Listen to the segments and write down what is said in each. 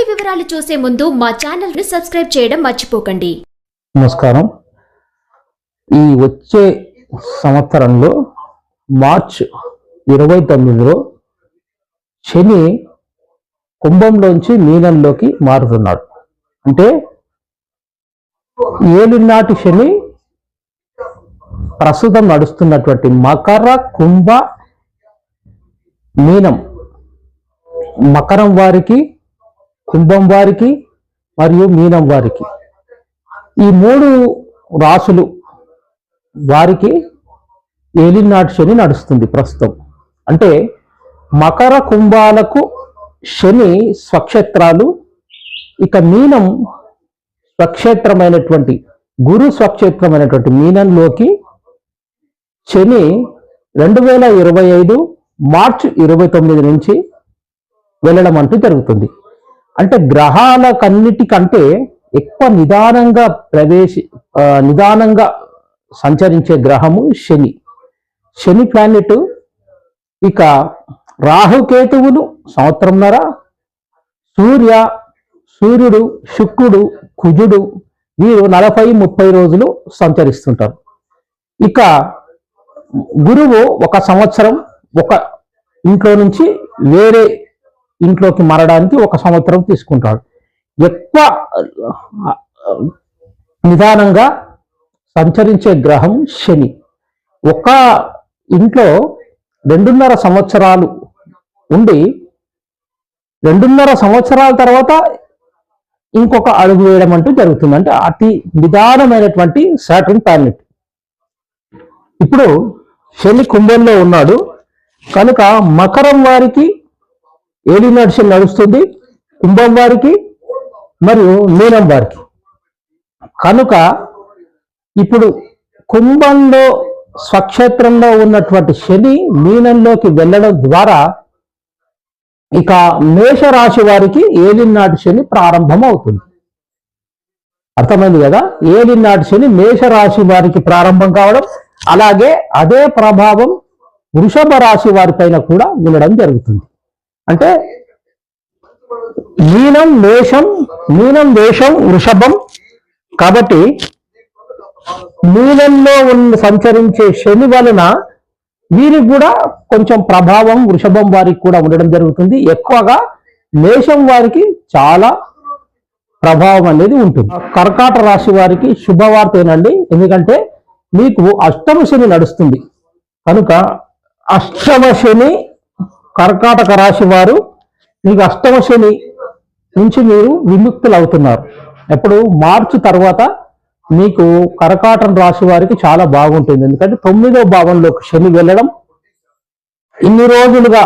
పూర్తి వివరాలు చూసే ముందు మా ఛానల్ని సబ్స్క్రైబ్ చేయడం మర్చిపోకండి. నమస్కారం. ఈ వచ్చే సంవత్సరంలో మార్చ్ ఇరవై తొమ్మిదిలో శని కుంభంలోంచి మీనంలోకి మారుతున్నాడు. అంటే ఏలునాటి శని ప్రస్తుతం నడుస్తున్నటువంటి మకర కుంభ మీనం. మకరం వారికి కుంభం వారికి మరియు మీనం వారికి. ఈ మూడు రాసులు వారికి ఏలినాటి శని నడుస్తుంది ప్రస్తుతం. అంటే మకర కుంభాలకు శని స్వక్షేత్రాలు ఇక మీనం స్వక్షేత్రమైనటువంటి గురు స్వక్షేత్రమైనటువంటి మీనంలోకి శని రెండు వేల ఇరవై ఐదు మార్చి ఇరవై తొమ్మిది నుంచి వెళ్ళడం అంటూ జరుగుతుంది. అంటే గ్రహాలకన్నిటికంటే ఎక్కువ నిదానంగా ప్రవేశి నిదానంగా సంచరించే గ్రహము శని. శని ప్లానెట్ ఇక రాహుకేతువులు సంవత్సరంన్నర సూర్య సూర్యుడు శుక్రుడు కుజుడు వీరు నలభై ముప్పై రోజులు సంచరిస్తుంటారు. ఇక గురువు ఒక సంవత్సరం ఒక ఇంట్లో నుంచి వేరే ఇంట్లోకి మారడానికి ఒక సంవత్సరం తీసుకుంటాడు. ఎక్కువ నిదానంగా సంచరించే గ్రహం శని. ఒక ఇంట్లో రెండున్నర సంవత్సరాలు ఉండి రెండున్నర సంవత్సరాల తర్వాత ఇంకొక అడుగు వేయడం అంటూ జరుగుతుంది. అంటే అతి నిదానమైనటువంటి సాటర్న్ ప్లానెట్. ఇప్పుడు శని కుంభంలో ఉన్నాడు. కనుక మకరం వారికి ఏలి నడిచి నడుస్తుంది? కుంభం వారికి మరియు మీనం వారికి. కనుక ఇప్పుడు కుంభంలో స్వక్షేత్రంలో ఉన్నటువంటి శని మీనంలోకి వెళ్ళడం ద్వారా ఇక మేషరాశి వారికి ఏలినాటి శని ప్రారంభం అవుతుంది అర్థమైంది కదా? ఏలినాటి శని మేషరాశి వారికి ప్రారంభం కావడం అలాగే అదే ప్రభావం వృషభ రాశి వారిపైన కూడా ఉండడం జరుగుతుంది. అంటే మీనం మేషం మీనం వేషం వృషభం. కాబట్టి మీనంలో ఉన్న సంచరించే శని వలన వీరికి కూడా కొంచెం ప్రభావం వృషభం వారికి కూడా ఉండడం జరుగుతుంది. ఎక్కువగా మేషం వారికి చాలా ప్రభావం అనేది ఉంటుంది. కర్కాట రాశి వారికి శుభవార్తేనండి. ఎందుకంటే మీకు అష్టమ శని నడుస్తుంది. కనుక అష్టమ శని కర్కాటక రాశి వారు మీకు అష్టమ శని నుంచి మీరు విముక్తులు అవుతున్నారు ఎప్పుడు? మార్చి తర్వాత మీకు కర్కాటం రాశి వారికి చాలా బాగుంటుంది. ఎందుకంటే తొమ్మిదో భావంలోకి శని వెళ్ళడం ఇన్ని రోజులుగా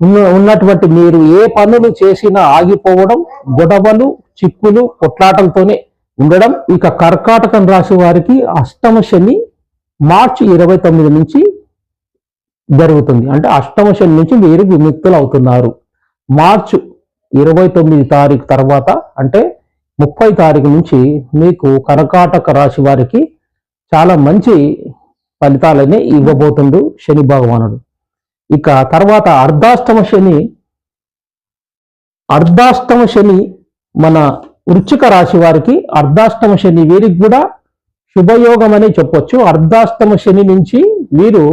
ఉన్న ఉన్నటువంటి మీరు ఏ పనులు చేసినా ఆగిపోవడం గొడవలు చిక్కులు కొట్లాటలతోనే ఉండడం ఇక కర్కాటకం రాశి వారికి అష్టమ శని మార్చి ఇరవై తొమ్మిది నుంచి జరుగుతుంది. అంటే అష్టమ శని నుంచి మీరు విముక్తులు అవుతున్నారు మార్చు ఇరవై తొమ్మిది తారీఖు తర్వాత అంటే ముప్పై తారీఖు నుంచి మీకు కర్కాటక రాశి వారికి చాలా మంచి ఫలితాలనే ఇవ్వబోతుండు శని భగవానుడు. ఇక తర్వాత అర్ధాష్టమ శని అర్ధాష్టమ శని మన వృచ్చిక రాశి వారికి అర్ధాష్టమ శని వీరికి కూడా శుభయోగం అని చెప్పొచ్చు. అర్ధాష్టమ శని నుంచి వీరు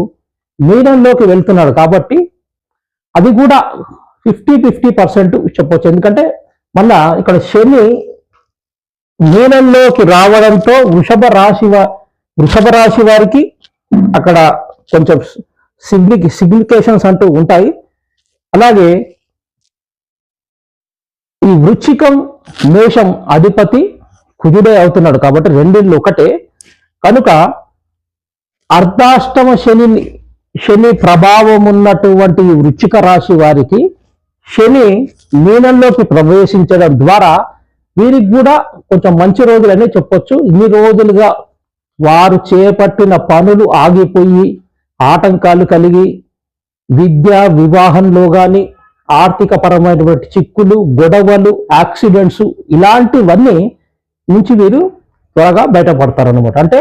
మీనంలోకి వెళ్తున్నాడు కాబట్టి అది కూడా ఫిఫ్టీ ఫిఫ్టీ పర్సెంట్ చెప్పొచ్చు. ఎందుకంటే మళ్ళా ఇక్కడ శని మీనంలోకి రావడంతో వృషభ రాశి వృషభ రాశి వారికి అక్కడ కొంచెం సిగ్ని సిగ్నిఫికేషన్స్ అంటూ ఉంటాయి. అలాగే ఈ వృచ్చికం మేషం అధిపతి కుజుడే అవుతున్నాడు కాబట్టి రెండిళ్ళు ఒకటే. కనుక అర్ధాష్టమ శని శని ప్రభావం ఉన్నటువంటి వృచ్చిక రాశి వారికి శని మీనంలోకి ప్రవేశించడం ద్వారా వీరికి కూడా కొంచెం మంచి రోజులనే చెప్పొచ్చు. ఇన్ని రోజులుగా వారు చేపట్టిన పనులు ఆగిపోయి ఆటంకాలు కలిగి విద్య వివాహంలో కానీ ఆర్థిక పరమైనటువంటి చిక్కులు గొడవలు యాక్సిడెంట్స్ ఇలాంటివన్నీ నుంచి వీరు త్వరగా బయటపడతారనమాట అంటే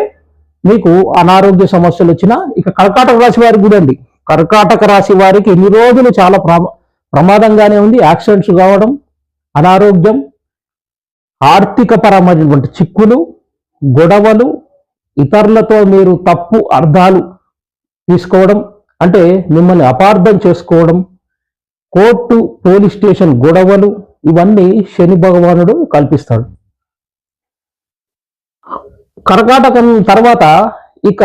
మీకు అనారోగ్య సమస్యలు వచ్చినా ఇక కర్కాటక రాశి వారికి కూడా అండి కర్కాటక రాశి వారికి ఇన్ని రోజులు చాలా ప్రమా ప్రమాదంగానే ఉంది. యాక్సిడెంట్స్ కావడం అనారోగ్యం ఆర్థికపరమైనటువంటి చిక్కులు గొడవలు ఇతరులతో మీరు తప్పు అర్థాలు తీసుకోవడం అంటే మిమ్మల్ని అపార్థం చేసుకోవడం కోర్టు పోలీస్ స్టేషన్ గొడవలు ఇవన్నీ శని భగవానుడు కల్పిస్తాడు. కర్కాటకం తర్వాత ఇక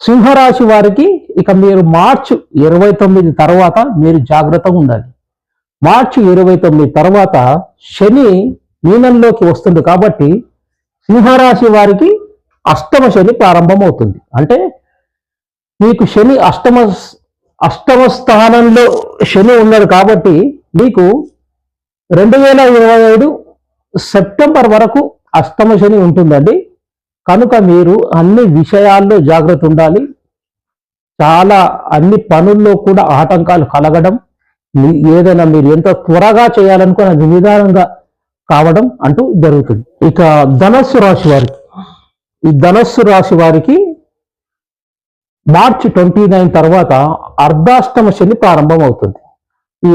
సింహరాశి వారికి ఇక మీరు మార్చి ఇరవై తొమ్మిది తర్వాత మీరు జాగ్రత్తగా ఉండాలి. మార్చి ఇరవై తొమ్మిది తర్వాత శని మీనంలోకి వస్తుంది కాబట్టి సింహరాశి వారికి అష్టమ శని ప్రారంభమవుతుంది. అంటే మీకు శని అష్టమ అష్టమ స్థానంలో శని ఉన్నాడు కాబట్టి మీకు రెండు వేల ఇరవై ఐదు సెప్టెంబర్ వరకు అష్టమ శని ఉంటుందండి. కనుక మీరు అన్ని విషయాల్లో జాగ్రత్త ఉండాలి. చాలా అన్ని పనుల్లో కూడా ఆటంకాలు కలగడం మీ- ఏదైనా మీరు ఎంత త్వరగా చేయాలనుకున్న అది నిదానంగా కావడం అంటూ జరుగుతుంది. ఇక ధనస్సు రాశి వారికి ఈ ధనస్సు రాశి వారికి మార్చి ట్వంటీ నైన్ తర్వాత అర్ధాష్టమ శని ప్రారంభం అవుతుంది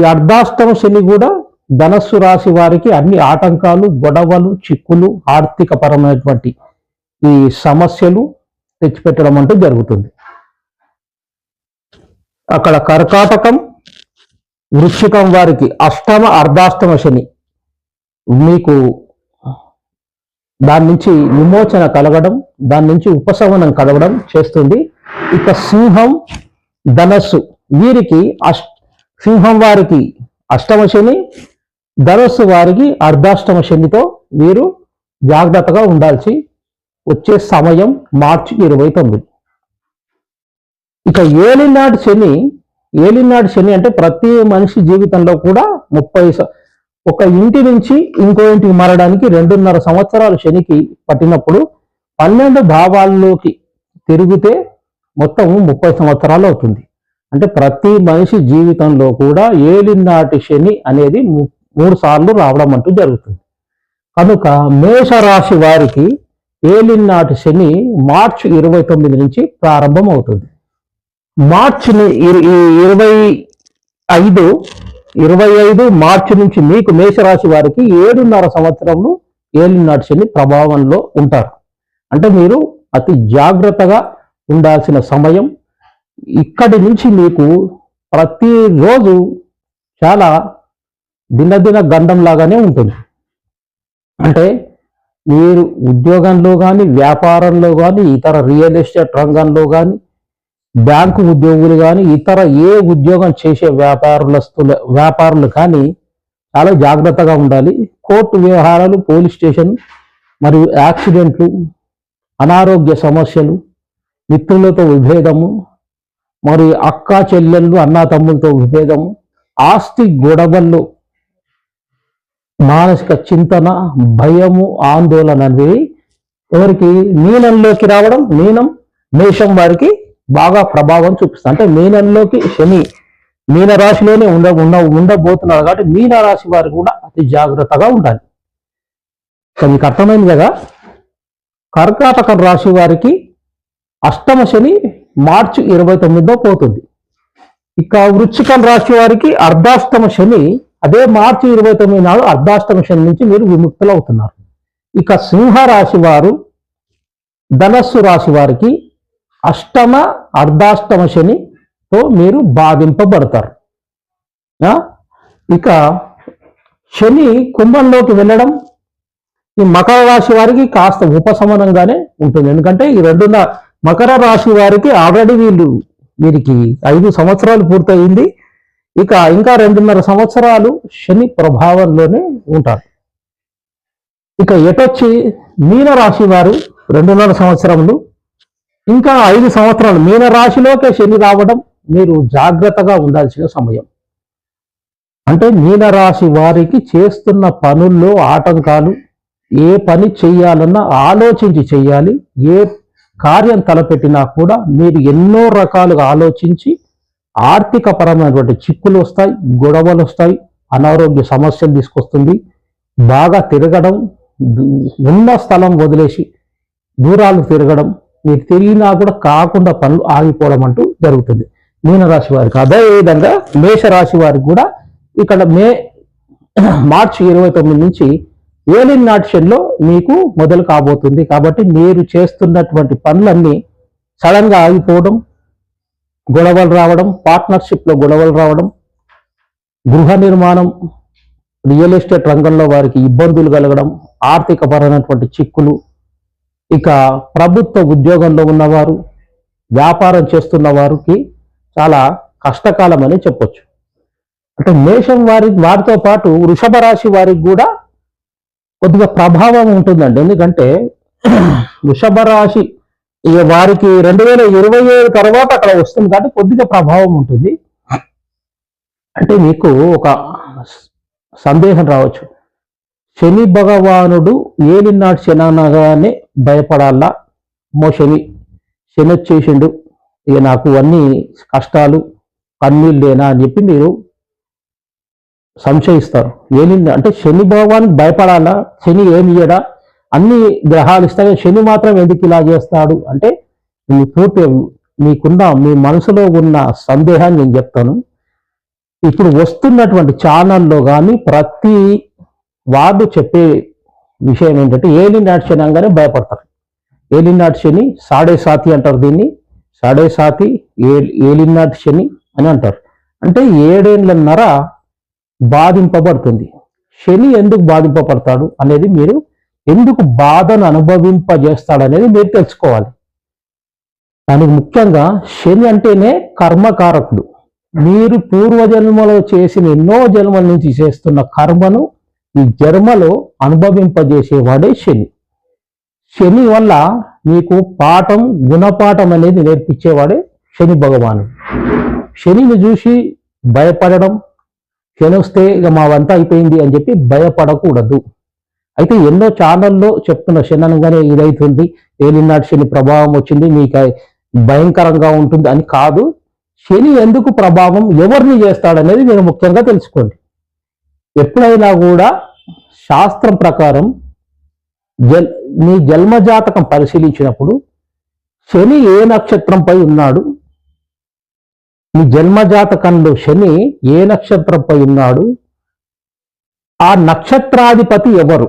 ఈ అర్ధాష్టమ శని కూడా ధనస్సు రాశి వారికి అన్ని ఆటంకాలు గొడవలు చిక్కులు ఆర్థిక పరమైనటువంటి ఈ సమస్యలు తెచ్చిపెట్టడం అంటూ జరుగుతుంది. అక్కడ కర్కాటకం వృశ్చికం వారికి అష్టమ అర్ధాష్టమ శని మీకు దాని నుంచి విమోచన కలగడం దాని నుంచి ఉపశమనం కలగడం చేస్తుంది. ఇక సింహం ధనస్సు వీరికి అష్ సింహం వారికి అష్టమ శని ధనస్సు వారికి అర్ధాష్టమ శనితో వీరు జాగ్రత్తగా ఉండాల్సి వచ్చే సమయం మార్చి ఇరవై తొమ్మిది. ఇక ఏలినాటి శని ఏలినాటి శని అంటే ప్రతి మనిషి జీవితంలో కూడా ముప్పై స- ఒక ఇంటి నుంచి ఇంకో ఇంటికి మారడానికి రెండున్నర సంవత్సరాలు శనికి పట్టినప్పుడు పన్నెండు భావాల్లోకి తిరిగితే మొత్తం ముప్పై సంవత్సరాలు అవుతుంది. అంటే ప్రతి మనిషి జీవితంలో కూడా ఏలినాటి శని అనేది ము- మూడు సార్లు రావడం అంటూ జరుగుతుంది. కనుక మేషరాశి వారికి ఏలినాటి శని మార్చి ఇరవై తొమ్మిది నుంచి ప్రారంభం అవుతుంది. మార్చి ఈ ఇరవై ఐదు ఇరవై ఐదు మార్చి నుంచి మీకు మేషరాశి వారికి ఏడున్నర సంవత్సరంలో ఏలినాటి శని ప్రభావంలో ఉంటారు. అంటే మీరు అతి జాగ్రత్తగా ఉండాల్సిన సమయం ఇక్కడి నుంచి మీకు ప్రతిరోజు చాలా దినదిన గండం లాగానే ఉంటుంది. అంటే మీరు ఉద్యోగంలో కానీ వ్యాపారంలో కానీ ఇతర రియల్ ఎస్టేట్ రంగంలో కానీ బ్యాంకు ఉద్యోగులు కానీ ఇతర ఏ ఉద్యోగం చేసే వ్యాపారులస్తుల వ్యాపారులు కానీ చాలా జాగ్రత్తగా ఉండాలి. కోర్టు వ్యవహారాలు పోలీస్ స్టేషన్ మరియు యాక్సిడెంట్లు అనారోగ్య సమస్యలు మిత్రులతో విభేదము మరియు అక్క చెల్లెళ్ళు అన్నా తమ్ములతో విభేదము ఆస్తి గొడవల్లో మానసిక చింతన భయము ఆందోళన అనేవి ఎవరికి మీనంలోకి రావడం మీనం మేషం వారికి బాగా ప్రభావం చూపిస్తుంది. అంటే మీనంలోకి శని మీన రాశిలోనే ఉండ ఉండ ఉండబోతున్నారు కాబట్టి మీన రాశి వారు కూడా అతి జాగ్రత్తగా ఉండాలి. సో మీకు అర్థమైంది కదా? కర్కాటక రాశి వారికి అష్టమ శని మార్చి ఇరవై తొమ్మిదిలో పోతుంది. ఇక వృచ్చికం రాశి వారికి అర్ధాష్టమ శని అదే మార్చి ఇరవై తొమ్మిది నాడు అర్ధాష్టమ శని నుంచి మీరు విముక్తులు అవుతున్నారు ఇక సింహ రాశి వారు ధనస్సు రాశి వారికి అష్టమ అర్ధాష్టమ శనితో మీరు బాధింపబడతారు. ఇక శని కుంభంలోకి వెళ్ళడం ఈ మకర రాశి వారికి కాస్త ఉపశమనంగానే ఉంటుంది. ఎందుకంటే ఈ రెండున్న మకర రాశి వారికి ఆల్రెడీ వీళ్ళు వీరికి ఐదు సంవత్సరాలు పూర్తయింది. ఇక ఇంకా రెండున్నర సంవత్సరాలు శని ప్రభావంలోనే ఉంటారు ఇక ఎటొచ్చి మీనరాశి వారు రెండున్నర సంవత్సరములు ఇంకా ఐదు సంవత్సరాలు మీనరాశిలోకే శని రావడం మీరు జాగ్రత్తగా ఉండాల్సిన సమయం. అంటే మీనరాశి వారికి చేస్తున్న పనుల్లో ఆటంకాలు ఏ పని చెయ్యాలన్నా ఆలోచించి చెయ్యాలి ఏ కార్యం తలపెట్టినా కూడా మీరు ఎన్నో రకాలుగా ఆలోచించి ఆర్థిక పరమైనటువంటి చిక్కులు వస్తాయి గొడవలు వస్తాయి అనారోగ్య సమస్యలు తీసుకొస్తుంది. బాగా తిరగడం ఉన్న స్థలం వదిలేసి దూరాలు తిరగడం మీరు తిరిగినా కూడా కాకుండా పనులు ఆగిపోవడం అంటూ జరుగుతుంది. మీనరాశి వారికి. అదే విధంగా మేషరాశి వారికి కూడా ఇక్కడ మే మార్చి ఇరవై తొమ్మిది నుంచి ఏలిన్ నాట్యంలో మీకు మొదలు కాబోతుంది. కాబట్టి మీరు చేస్తున్నటువంటి పనులన్నీ సడన్గా ఆగిపోవడం గొడవలు రావడం పార్ట్నర్షిప్లో గొడవలు రావడం గృహ నిర్మాణం రియల్ ఎస్టేట్ రంగంలో వారికి ఇబ్బందులు కలగడం ఆర్థిక పరమైనటువంటి చిక్కులు ఇక ప్రభుత్వ ఉద్యోగంలో ఉన్నవారు వ్యాపారం చేస్తున్న వారికి చాలా కష్టకాలం అని చెప్పొచ్చు. అంటే మేషం వారి వారితో పాటు వృషభ రాశి వారికి కూడా కొద్దిగా ప్రభావం ఉంటుందండి. ఎందుకంటే వృషభ రాశి ఇక వారికి రెండు వేల ఇరవై ఏడు తర్వాత అక్కడ వస్తుంది కాబట్టి కొద్దిగా ప్రభావం ఉంటుంది. అంటే మీకు ఒక సందేహం రావచ్చు. శని భగవానుడు ఏలినాడు శననగానే భయపడాలా? మో శని శని వచ్చేసిండు. ఇక నాకు అన్ని కష్టాలు కన్నీళ్ళేనా అని చెప్పి మీరు సంశయిస్తారు. ఏలింది అంటే శని భగవానికి భయపడాలా? శని ఏమి ఇయ్యడా? అన్ని గ్రహాలు ఇస్తాయి శని మాత్రం ఎందుకు ఇలా చేస్తాడు అంటే మీ పూర్తి మీకున్న మీ మనసులో ఉన్న సందేహాన్ని నేను చెప్తాను. ఇప్పుడు వస్తున్నటువంటి ఛానల్లో కానీ ప్రతి వార్డు చెప్పే విషయం ఏంటంటే ఏలినాటి శని అనగానే భయపడతారు. ఏలినాటి శని సాడే సాతి అంటారు దీన్ని. సాడే సాతి ఏ ఏలినాటి శని అని అంటారు. అంటే ఏడేళ్ళన్నర బాధింపబడుతుంది. శని ఎందుకు బాధింపబడతాడు అనేది మీరు ఎందుకు బాధను అనుభవింపజేస్తాడనేది మీరు తెలుసుకోవాలి. దానికి ముఖ్యంగా శని అంటేనే కర్మకారకుడు. మీరు పూర్వజన్మలో చేసిన ఎన్నో జన్మల నుంచి చేస్తున్న కర్మను ఈ జన్మలో అనుభవింపజేసేవాడే శని. శని వల్ల మీకు పాఠం గుణపాఠం అనేది నేర్పించేవాడే శని భగవానుడు శనిని చూసి భయపడడం శని వస్తే ఇక మావంతా అయిపోయింది అని చెప్పి భయపడకూడదు. అయితే ఎన్నో ఛానల్లో చెప్తున్న శని ఇదైతుంది. ఏలినాటి శని ప్రభావం వచ్చింది మీకు భయంకరంగా ఉంటుంది అని కాదు. శని ఎందుకు ప్రభావం ఎవరిని చేస్తాడనేది మీరు ముఖ్యంగా తెలుసుకోండి. ఎప్పుడైనా కూడా శాస్త్రం ప్రకారం జల్ మీ జన్మజాతకం పరిశీలించినప్పుడు శని ఏ నక్షత్రంపై ఉన్నాడు? మీ జన్మజాతకంలో శని ఏ నక్షత్రంపై ఉన్నాడు? ఆ నక్షత్రాధిపతి ఎవరు?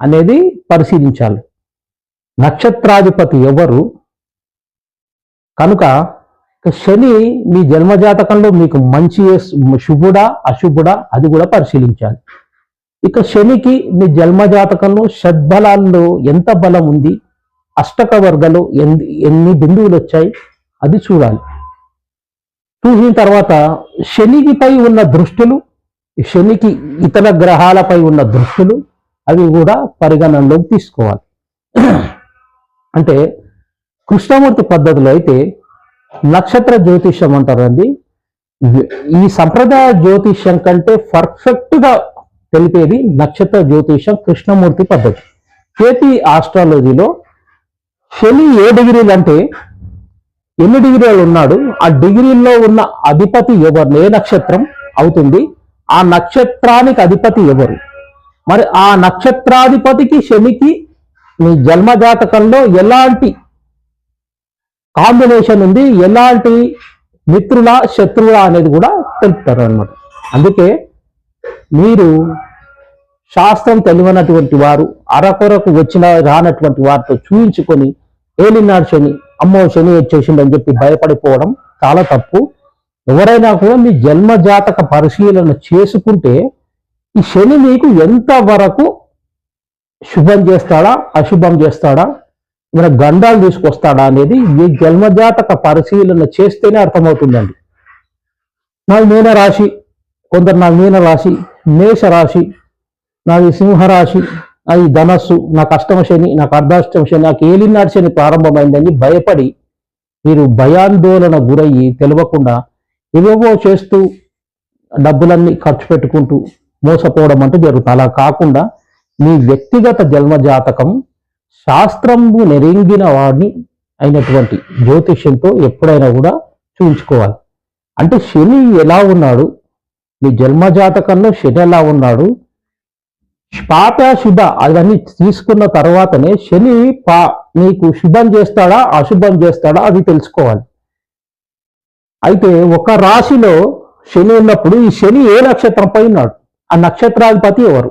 అనేది పరిశీలించాలి. నక్షత్రాధిపతి ఎవరు? కనుక శని మీ జన్మజాతకంలో మీకు మంచి శుభుడా అశుభుడా అది కూడా పరిశీలించాలి. ఇక శనికి మీ జన్మజాతకంలో షడ్బలాల్లో ఎంత బలం ఉంది? అష్టక వర్గలో ఎన్ని ఎన్ని బిందువులు వచ్చాయి? అది చూడాలి. చూసిన తర్వాత శనికిపై ఉన్న దృష్టిలు శనికి ఇతర గ్రహాలపై ఉన్న దృష్టిలు అవి కూడా పరిగణనలోకి తీసుకోవాలి. అంటే కృష్ణమూర్తి పద్ధతిలో అయితే నక్షత్ర జ్యోతిష్యం అంటారండి ఈ సంప్రదాయ జ్యోతిష్యం కంటే పర్ఫెక్ట్గా తెలిపేది నక్షత్ర జ్యోతిష్యం కృష్ణమూర్తి పద్ధతి. కేతి ఆస్ట్రాలజీలో శని ఏ డిగ్రీలు అంటే ఎన్ని డిగ్రీలు ఉన్నాడు ఆ డిగ్రీల్లో ఉన్న అధిపతి ఎవరు ఏ నక్షత్రం అవుతుంది ఆ నక్షత్రానికి అధిపతి ఎవరు? మరి ఆ నక్షత్రాధిపతికి శనికి మీ జన్మజాతకంలో ఎలాంటి కాంబినేషన్ ఉంది? ఎలాంటి మిత్రుల శత్రువుల అనేది కూడా తెలుపుతారు అనమాట అందుకే మీరు శాస్త్రం తెలియనటువంటి వారు అరకొరకు వచ్చిన రానటువంటి వారితో చూయించుకొని ఏలినాడు శని? అమ్మో శని వచ్చేసింది చెప్పి భయపడిపోవడం చాలా తప్పు. ఎవరైనా కూడా మీ జన్మ జాతక పరిశీలన చేసుకుంటే ఈ శని మీకు ఎంత వరకు శుభం చేస్తాడా అశుభం చేస్తాడా మన గండాలు తీసుకొస్తాడా అనేది మీ జన్మజాతక పరిశీలన చేస్తేనే అర్థమవుతుందండి. నాది మీన రాశి కొందరు నా మీన రాశి మేష రాశి నాది సింహరాశి అది ధనస్సు నాకు అష్టమ శని నాకు అర్ధాష్టమ శని నాకు ఏలినాటి శని ప్రారంభమైందని భయపడి మీరు భయాందోళన గురయ్యి తెలియకుండా ఏవేవో చేస్తూ డబ్బులన్నీ ఖర్చు పెట్టుకుంటూ మోసపోవడం అంటే జరుగుతుంది. అలా కాకుండా మీ వ్యక్తిగత జన్మ జాతకం శాస్త్రంబు నెరింగిన వాడిని అయినటువంటి జ్యోతిష్యంతో ఎప్పుడైనా కూడా చూయించుకోవాలి. అంటే శని ఎలా ఉన్నాడు? మీ జన్మ జాతకంలో శని ఎలా ఉన్నాడు? పాప శుభ అవన్నీ తీసుకున్న తర్వాతనే శని పా నీకు శుభం చేస్తాడా అశుభం చేస్తాడా అది తెలుసుకోవాలి. అయితే ఒక రాశిలో శని ఉన్నప్పుడు ఈ శని ఏ నక్షత్రంపై ఉన్నాడు? ఆ నక్షత్రాధిపతి ఎవరు?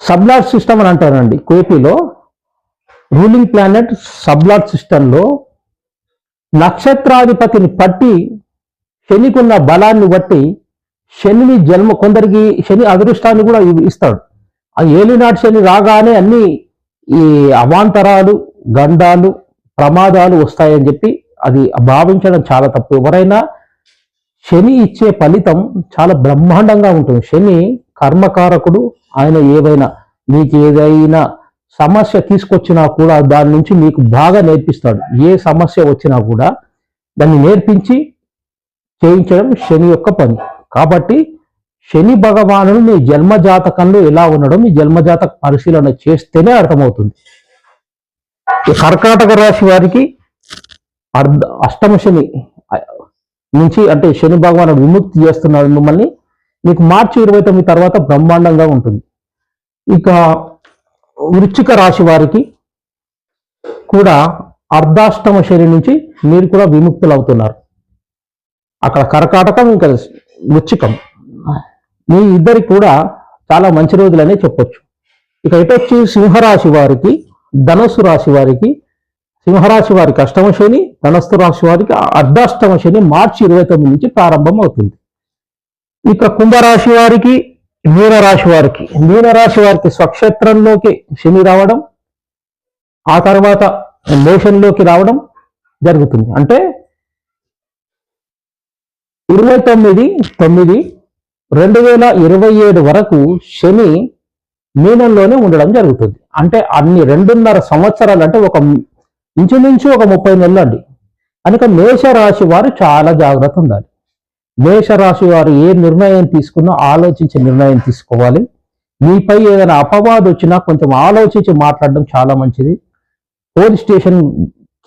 సబ్లాట్ సిస్టమ్ అని అంటారండి. కేపీలో రూలింగ్ ప్లానెట్ సబ్లాట్ సిస్టంలో నక్షత్రాధిపతిని పట్టి శనికున్న బలాన్ని బట్టి శనిని జన్మ కొందరికి శని అదృష్టాన్ని కూడా ఇస్తాడు. ఆ ఏలినాటి శని రాగానే అన్ని ఈ అవాంతరాలు గండాలు ప్రమాదాలు వస్తాయని చెప్పి అది భావించడం చాలా తప్పు. ఎవరైనా శని ఇచ్చే ఫలితం చాలా బ్రహ్మాండంగా ఉంటుంది. శని కర్మకారకుడు ఆయన ఏవైనా మీకు ఏదైనా సమస్య తీసుకొచ్చినా కూడా దాని నుంచి మీకు బాగా నేర్పిస్తాడు. ఏ సమస్య వచ్చినా కూడా దాన్ని నేర్పించి చేయించడం శని యొక్క పని. కాబట్టి శని భగవానుడు మీ జన్మజాతకంలో ఎలా ఉండడం మీ జన్మజాతక పరిశీలన చేస్తేనే అర్థమవుతుంది. కర్కాటక రాశి వారికి అర్ధ అష్టమ శని నుంచి అంటే శని భగవానుడు విముక్తి చేస్తున్నాడు మిమ్మల్ని. మీకు మార్చి ఇరవై తొమ్మిది తర్వాత బ్రహ్మాండంగా ఉంటుంది. ఇక వృచ్చిక రాశి వారికి కూడా అర్ధాష్టమ శని నుంచి మీరు కూడా విముక్తులు అవుతున్నారు. అక్కడ కర్కాటకం ఇంకా వృచ్చికం. మీ ఇద్దరికి కూడా చాలా మంచి రోజులనే చెప్పొచ్చు. ఇక ఇటొచ్చి సింహరాశి వారికి ధనుసు రాశి వారికి సింహరాశి వారికి అష్టమ శని ధనస్సు రాశి వారికి అర్ధాష్టమ శని మార్చి ఇరవై తొమ్మిది నుంచి ప్రారంభం అవుతుంది. ఇక కుంభరాశి వారికి మీనరాశి వారికి మీనరాశి వారికి స్వక్షేత్రంలోకి శని రావడం ఆ తర్వాత మోషన్లోకి రావడం జరుగుతుంది. అంటే ఇరవై తొమ్మిది తొమ్మిది రెండు వేల ఇరవై ఏడు వరకు శని మీనంలోనే ఉండడం జరుగుతుంది. అంటే అన్ని రెండున్నర సంవత్సరాలు అంటే ఒక ఇంచుమించు ఒక ముప్పై నెలలు అండి. కనుక మేషరాశి వారు చాలా జాగ్రత్త ఉండాలి. మేషరాశి వారు ఏ నిర్ణయం తీసుకున్నా ఆలోచించి నిర్ణయం తీసుకోవాలి. మీపై ఏదైనా అపవాదం వచ్చినా కొంచెం ఆలోచించి మాట్లాడడం చాలా మంచిది. పోలీస్ స్టేషన్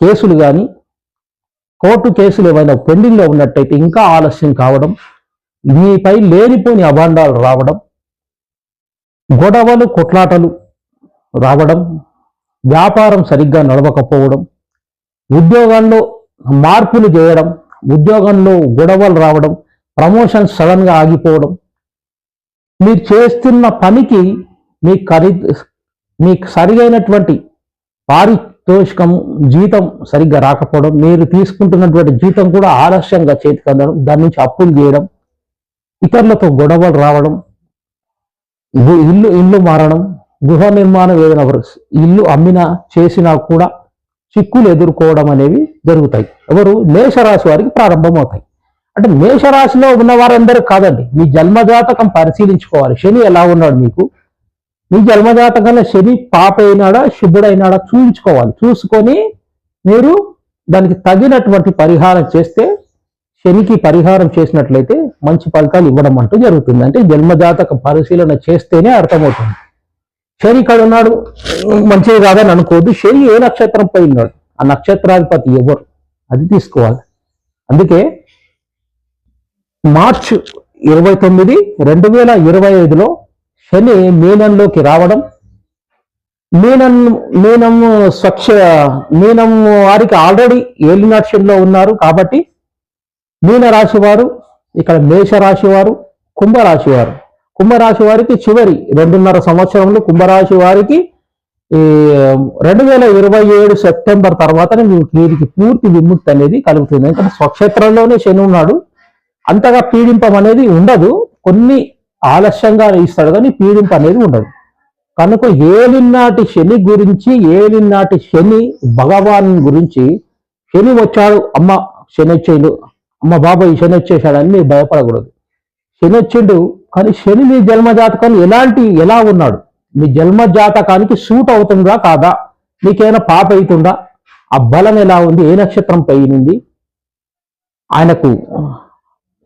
కేసులు కానీ కోర్టు కేసులు ఏమైనా పెండింగ్లో ఉన్నట్టయితే ఇంకా ఆలస్యం కావడం మీపై లేనిపోని అభాండాలు రావడం గొడవలు కొట్లాటలు రావడం వ్యాపారం సరిగ్గా నడవకపోవడం ఉద్యోగాల్లో మార్పులు చేయడం ఉద్యోగంలో గొడవలు రావడం ప్రమోషన్ సడన్గా ఆగిపోవడం మీరు చేస్తున్న పనికి మీ ఖరీ మీకు సరిగైనటువంటి పారితోషికం జీతం సరిగ్గా రాకపోవడం మీరు తీసుకుంటున్నటువంటి జీతం కూడా ఆలస్యంగా చేతికి అందడం దాని నుంచి అప్పులు చేయడం ఇతరులతో గొడవలు రావడం ఇల్లు ఇల్లు మారడం గృహ నిర్మాణం ఏదైనా ఇల్లు అమ్మినా చేసినా కూడా చిక్కులు ఎదుర్కోవడం అనేవి జరుగుతాయి. ఎవరు మేషరాశి వారికి ప్రారంభమవుతాయి. అంటే మేషరాశిలో ఉన్న వారందరూ కాదండి మీ జన్మజాతకం పరిశీలించుకోవాలి. శని ఎలా ఉన్నాడు మీకు? మీ జన్మజాతకంలో శని పాప అయినాడా శుభుడైనాడా చూపించుకోవాలి చూసుకొని మీరు దానికి తగినటువంటి పరిహారం చేస్తే శనికి పరిహారం చేసినట్లయితే మంచి ఫలితాలు ఇవ్వడం అంటూ జరుగుతుంది. అంటే జన్మజాతక పరిశీలన చేస్తేనే అర్థమవుతుంది. శని ఇక్కడ ఉన్నాడు మంచిది కాదని అనుకోవద్దు. శని ఏ నక్షత్రం పై ఉన్నాడు? ఆ నక్షత్రాధిపతి ఎవరు? అది తీసుకోవాలి. అందుకే మార్చ్ ఇరవై తొమ్మిది రెండు వేల ఇరవై ఐదులో శని మీనంలోకి రావడం మీనం మీనం స్వచ్ఛ మీనం వారికి ఆల్రెడీ ఏలినాక్షంలో ఉన్నారు కాబట్టి మీన రాశి వారు ఇక్కడ మేష రాశి వారు కుంభరాశి వారు. కుంభరాశి వారికి చివరి రెండున్నర సంవత్సరంలో కుంభరాశి వారికి ఈ రెండు వేల ఇరవై ఏడు సెప్టెంబర్ తర్వాతనే మీకు వీరికి పూర్తి విముక్తి అనేది కలుగుతుంది. ఎందుకంటే స్వక్షేత్రంలోనే శని ఉన్నాడు. అంతగా పీడింపం అనేది ఉండదు. కొన్ని ఆలస్యంగా ఇస్తాడు కానీ పీడింపు అనేది ఉండదు. కనుక ఏలినాటి శని గురించి ఏలినాటి శని భగవాన్ గురించి శని వచ్చాడు అమ్మ శని వచ్చేడు అమ్మ బాబాయ్ శని వచ్చేసాడని భయపడకూడదు. శని వచ్చిండు కానీ శని మీ జన్మ జాతకాన్ని ఎలాంటి ఎలా ఉన్నాడు? మీ జన్మ జాతకానికి సూట్ అవుతుందా కాదా? మీకేమైనా పాప అవుతుందా ఆ బలం ఎలా ఉంది? ఏ నక్షత్రం పైనుంది ఆయనకు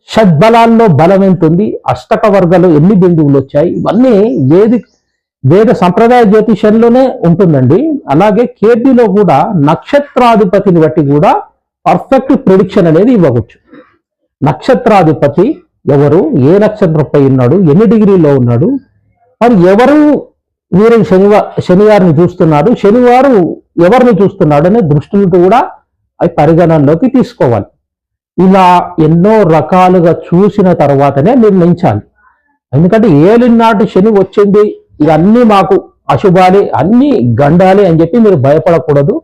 షడ్బలాల్లో బలం ఎంత ఉంది అష్టక వర్గాలు ఎన్ని బిందువులు వచ్చాయి? ఇవన్నీ వేది వేద సంప్రదాయ జ్యోతిషంలోనే ఉంటుందండి. అలాగే కేబీలో కూడా నక్షత్రాధిపతిని బట్టి కూడా పర్ఫెక్ట్ ప్రిడిక్షన్ అనేది ఇవ్వవచ్చు. నక్షత్రాధిపతి ఎవరు ఏ నక్షత్రంపై ఉన్నాడు ఎన్ని డిగ్రీలో ఉన్నాడు మరి ఎవరు వీరు శనివా శనివారిని చూస్తున్నారు శనివారు ఎవరిని చూస్తున్నాడు అనే దృష్టితో కూడా అవి పరిగణనలోకి తీసుకోవాలి. ఇలా ఎన్నో రకాలుగా చూసిన తర్వాతనే నిర్ణయించాలి. ఎందుకంటే ఏలినాటి శని వచ్చింది ఇవన్నీ మాకు అశుభాలే అన్ని గండాలే అని చెప్పి మీరు భయపడకూడదు.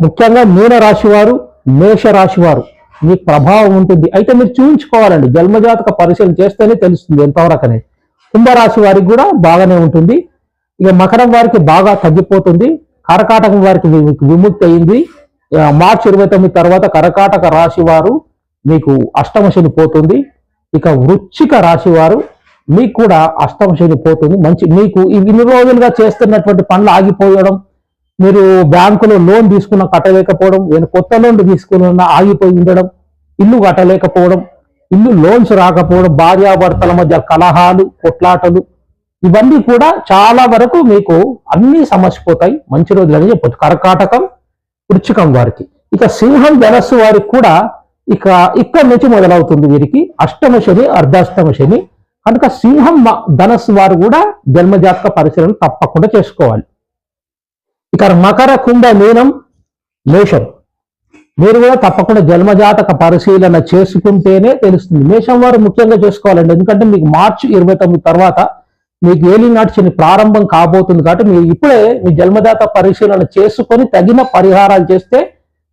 ముఖ్యంగా మీన రాశివారు మేష రాశివారు మీకు ప్రభావం ఉంటుంది. అయితే మీరు చూపించుకోవాలండి జన్మజాతక పరిశీలన చేస్తేనే తెలుస్తుంది ఎంతవరకు అనేది. కుంభరాశి వారికి కూడా బాగానే ఉంటుంది. ఇక మకరం వారికి బాగా తగ్గిపోతుంది. కరకాటకం వారికి విముక్తి అయింది. మార్చి ఇరవై తొమ్మిది తర్వాత కరకాటక రాశి వారు మీకు అష్టమ శని పోతుంది. ఇక వృచ్చిక రాశి వారు మీకు కూడా అష్టమ శని పోతుంది. మంచి మీకు ఇన్ని రోజులుగా చేస్తున్నటువంటి పనులు ఆగిపోయడం మీరు బ్యాంకులో లోన్ తీసుకున్న కట్టలేకపోవడం నేను కొత్త లోన్ తీసుకున్న ఆగిపోయి ఉండడం ఇల్లు కట్టలేకపోవడం ఇల్లు లోన్స్ రాకపోవడం భార్యాభర్తల మధ్య కలహాలు కొట్లాటలు ఇవన్నీ కూడా చాలా వరకు మీకు అన్ని సమసిపోతాయి మంచి రోజులు అని చెప్పొచ్చు. కర్కాటకం వృచ్చికం వారికి. ఇక సింహం ధనస్సు వారికి కూడా ఇక ఇక్కడ నుంచి మొదలవుతుంది వీరికి. అష్టమ శని అర్ధాష్టమ శని. కనుక సింహం మ- ధనస్సు వారు కూడా జన్మజాతక పరిశీలన తప్పకుండా చేసుకోవాలి. ఇక మకర కుంభ మీనం మేషం. మీరు కూడా తప్పకుండా జన్మజాతక పరిశీలన చేసుకుంటేనే తెలుస్తుంది. మేషం వారు ముఖ్యంగా చేసుకోవాలండి. ఎందుకంటే మీకు మార్చి ఇరవై తొమ్మిది తర్వాత మీకు ఏలినాటి శని ప్రారంభం కాబోతుంది కాబట్టి మీరు ఇప్పుడే మీ జన్మజాత పరిశీలన చేసుకొని తగిన పరిహారాలు చేస్తే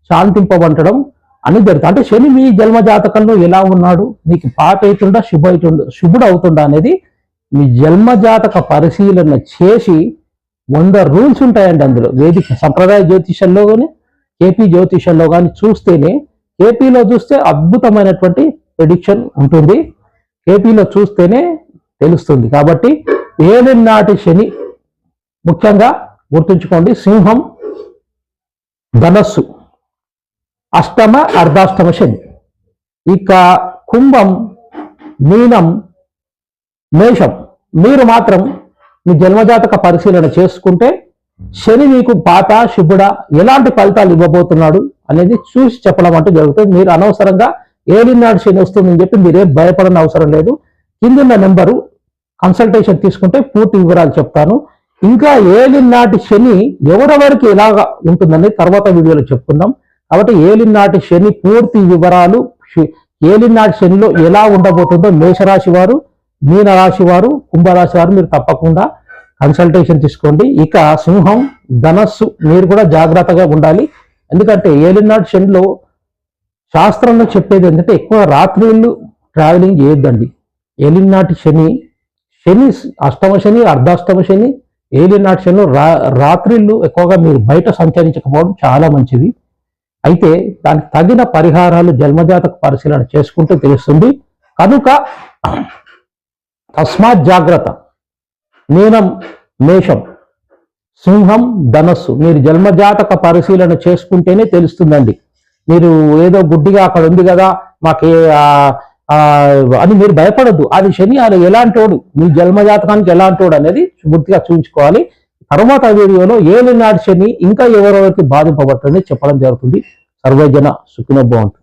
శాంతింపబడటం అని జరుగుతుంది. అంటే శని మీ జన్మజాతకంలో ఎలా ఉన్నాడు? మీకు పాట అవుతుందా శుభ అవుతుందా శుభుడు అవుతుందా అనేది మీ జన్మజాతక పరిశీలన చేసి వంద రూల్స్ ఉంటాయండి అందులో. వేదిక సంప్రదాయ జ్యోతిషంలో కానీ కేపీ జ్యోతిషంలో కానీ చూస్తేనే కేపీలో చూస్తే అద్భుతమైనటువంటి ప్రిడిక్షన్ ఉంటుంది. కేపీలో చూస్తేనే తెలుస్తుంది. కాబట్టి ఏలినాటి శని ముఖ్యంగా గుర్తుంచుకోండి సింహం ధనస్సు అష్టమ అర్ధాష్టమ శని. ఇక కుంభం మీనం మేషం మీరు మాత్రం మీ జన్మజాతక పరిశీలన చేసుకుంటే శని మీకు పాత శుభుడ ఎలాంటి ఫలితాలు ఇవ్వబోతున్నాడు అనేది చూసి చెప్పడం అంటూ జరుగుతుంది. మీరు అనవసరంగా ఏలినాడు శని వస్తుందని చెప్పి మీరేం భయపడని అవసరం లేదు. కిందన్న నెంబరు కన్సల్టేషన్ తీసుకుంటే పూర్తి వివరాలు చెప్తాను. ఇంకా ఏలినాటి శని ఎవరెవరికి ఎలాగా ఉంటుందని తర్వాత వీడియోలో చెప్పుకుందాం. కాబట్టి ఏలినాటి శని పూర్తి వివరాలు ఏలినాటి శనిలో ఎలా ఉండబోతుందో మేషరాశి వారు మీనరాశి వారు కుంభరాశి వారు మీరు తప్పకుండా కన్సల్టేషన్ తీసుకోండి. ఇక సింహం ధనస్సు మీరు కూడా జాగ్రత్తగా ఉండాలి. ఎందుకంటే ఏలినాటి శనిలో శాస్త్రంలో చెప్పేది ఏంటంటే ఎక్కువ రాత్రిళ్ళు ట్రావెలింగ్ చేయొద్దండి. ఏలినాటి శని శని అష్టమ శని అర్ధాష్టమ శని ఏలినాటి శనిలో రా రాత్రిళ్ళు ఎక్కువగా మీరు బయట సంచరించకపోవడం చాలా మంచిది. అయితే దానికి తగిన పరిహారాలు జన్మజాతక పరిశీలన చేసుకుంటూ తెలుస్తుంది. కనుక తస్మాత్ జాగ్రత్త. మీనం మేషం సింహం ధనస్సు. మీరు జన్మజాతక పరిశీలన చేసుకుంటేనే తెలుస్తుందండి. మీరు ఏదో గుడ్డిగా అక్కడ ఉంది కదా మాకే అది అని మీరు భయపడద్దు. అది శని అది ఎలాంటోడు? మీ జన్మజాతకానికి ఎలాంటోడు అనేది గుర్తిగా చూపించుకోవాలి. తర్వాత వీడియోలో ఏలినాడు శని ఇంకా ఎవరెవరికి బాధింపబడుతుంది చెప్పడం జరుగుతుంది. సర్వజన సుఖినోభవంతు.